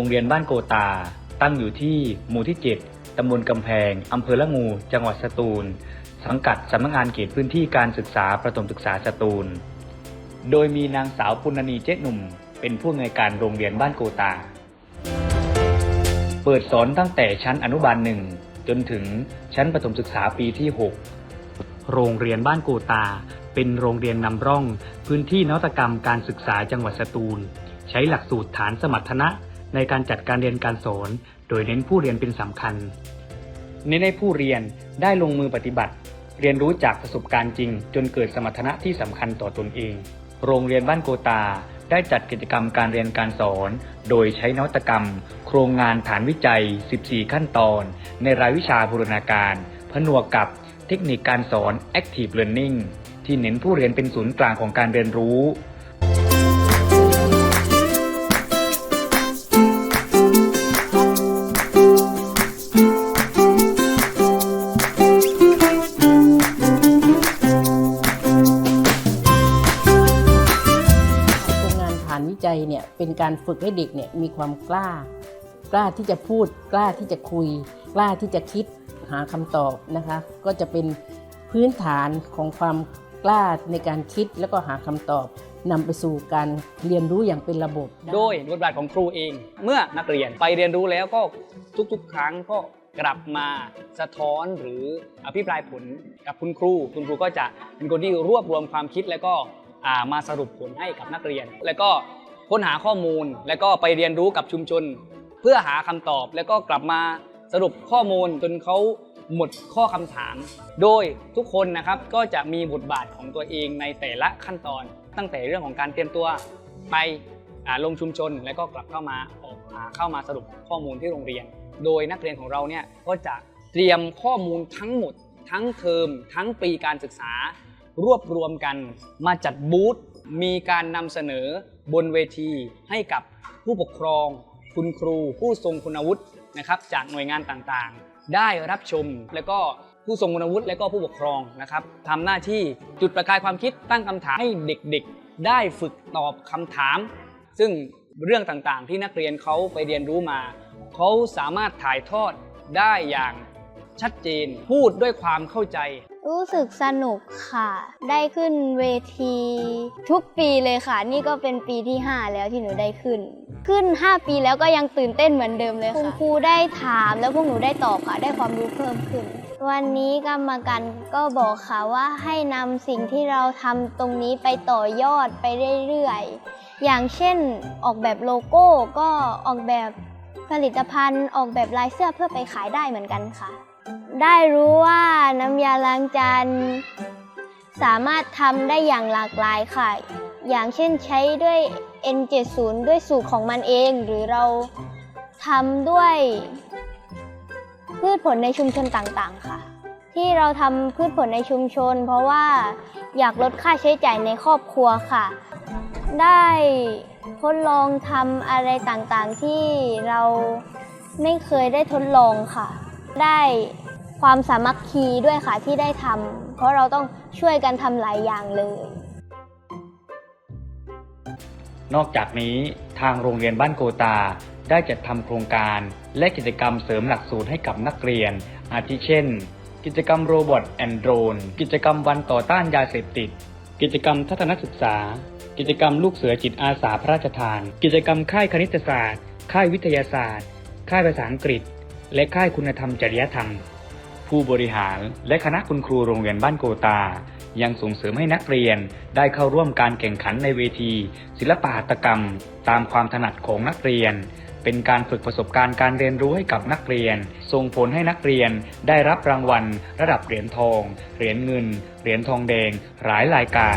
โรงเรียนบ้านโกตา ตั้งอยู่ที่หมู่ที่ 7 ตำบลกำแพง อำเภอละงู จังหวัดสตูล สังกัดสำนักงานเขตพื้นที่การศึกษาประถมศึกษาสตูล โดยมีนางสาวปุณณีเจ๊หนุ่ม เป็นผู้อำนวยการโรงเรียนบ้านโกตา เปิดสอนตั้งแต่ชั้นอนุบาลหนึ่งจนถึงชั้นประถมศึกษาปีที่ 6 โรงเรียนบ้านโกตา เป็นโรงเรียนนำร่อง พื้นที่นวัตกรรมการศึกษาจังหวัดสตูล ใช้หลักสูตรฐานสมรรถนะ ในการจัดการเรียนการสอน โดยเน้นผู้เรียนเป็นสำคัญ เน้นให้ผู้เรียนได้ลงมือปฏิบัติ เรียนรู้จากประสบการณ์จริง จนเกิดสมรรถนะที่สำคัญต่อตนเอง โรงเรียนบ้านโกตา ได้จัดกิจกรรมการเรียนการสอน โดยใช้นวัตกรรม โครงงานฐานวิจัย 14 ขั้นตอน ในรายวิชาบูรณาการ ผนวกกับเทคนิคการสอน Active Learning ที่เน้นผู้เรียนเป็นศูนย์กลางของการเรียนรู้ เป็นการฝึกให้เด็กเนี่ยมีความกล้า กล้าที่จะพูด กล้าที่จะคุย กล้าที่จะคิดหาคำตอบนะคะ ก็จะเป็นพื้นฐานของความกล้าในการคิดแล้วก็หาคำตอบนำไปสู่การเรียนรู้อย่างเป็นระบบ โดยบทบาทของครูเอง เมื่อนักเรียนไปเรียนรู้แล้วก็ทุกๆ ครั้งก็กลับมาสะท้อนหรืออภิปรายผลกับคุณครู คุณครูก็จะเป็นคนที่รวบรวมความคิดแล้วก็มาสรุปผลให้กับนักเรียน แล้วก็ ค้นหาข้อมูล แล้วก็ไปเรียนรู้กับชุมชน เพื่อหาคำตอบแล้วก็กลับมาสรุปข้อมูลจนเขาหมดข้อคำถาม โดยทุกคนนะครับก็จะมีบทบาทของตัวเองในแต่ละขั้นตอน ตั้งแต่เรื่องของการเตรียมตัวไปลงชุมชน แล้วก็กลับเข้ามาออกอ่าเข้ามาสรุปข้อมูลที่โรงเรียน โดยนักเรียนของเราเนี่ยก็จะเตรียมข้อมูลทั้งหมด ทั้งเทอมทั้งปีการศึกษา รวบรวมกันมาจัดบูธ มีการนำเสนอบนเวทีให้กับผู้ปกครอง คุณครู ผู้ทรงคุณวุฒินะครับจากหน่วยงานต่างๆ ได้รับชมแล้วก็ผู้ทรงคุณวุฒิและก็ผู้ปกครองนะครับทำหน้าที่จุดประกายความคิดตั้งคำถามให้เด็กๆ ได้ฝึกตอบคำถาม ซึ่งเรื่องต่างๆ ที่นักเรียนเขาไปเรียนรู้มา เขาสามารถถ่ายทอดได้อย่าง ชัดเจน พูดด้วยความเข้าใจ รู้สึกสนุกค่ะ ได้ขึ้นเวที ทุกปีเลยค่ะ นี่ก็เป็นปีที่ 5 แล้วที่หนูได้ขึ้น ขึ้น 5 ปีแล้วก็ยังตื่นเต้นเหมือนเดิมเลยค่ะคุณครูได้ถามแล้วพวกหนูได้ตอบค่ะ ได้ความรู้เพิ่มขึ้น วันนี้กรรมการก็บอกค่ะว่าให้นำสิ่งที่เราทำตรงนี้ไปต่อยอดไปเรื่อยๆ อย่างเช่นออกแบบโลโก้ก็ออกแบบผลิตภัณฑ์ออกแบบลายเสื้อเพื่อไปขายได้เหมือนกันค่ะ ได้รู้ว่าน้ำยาล้างจานสามารถทำได้อย่างหลากหลายค่ะ อย่างเช่นใช้ด้วย N70 ด้วยสูตรของมันเอง หรือเราทำด้วย พืชผลในชุมชนต่างๆ ค่ะ ที่เราทำพืชผลในชุมชน เพราะว่าอยากลดค่าใช้จ่ายในครอบครัวค่ะ ได้ทดลองทำอะไรต่างๆ ที่เราไม่เคยได้ทดลองค่ะ ได้ความสามัคคีด้วยค่ะที่ได้ทำเพราะเราต้องช่วยกันทำหลายอย่างเลย นอกจากนี้ทางโรงเรียนบ้านโกตา ได้จัดทำโครงการและกิจกรรมเสริมหลักสูตรให้กับนักเรียน อาทิเช่น กิจกรรมโรบอทแอนด์โดรนกิจกรรมวันต่อต้านยาเสพติด กิจกรรมทัศนศึกษา กิจกรรมลูกเสือจิตอาสาพระราชทาน กิจกรรมค่ายคณิตศาสตร์ ค่ายวิทยาศาสตร์ ค่ายภาษาอังกฤษ และค่ายคุณธรรมจริยธรรม ผู้บริหารและคณะคุณครูโรงเรียนบ้านโกตา ยังส่งเสริมให้นักเรียนได้เข้าร่วมการแข่งขันในเวที ศิลปหัตถกรรม ตามความถนัดของนักเรียน เป็นการฝึกประสบการณ์การเรียนรู้ให้กับนักเรียน ส่งผลให้นักเรียนได้รับรางวัล ระดับเหรียญทอง เหรียญเงิน เหรียญทองแดง หลายรายการ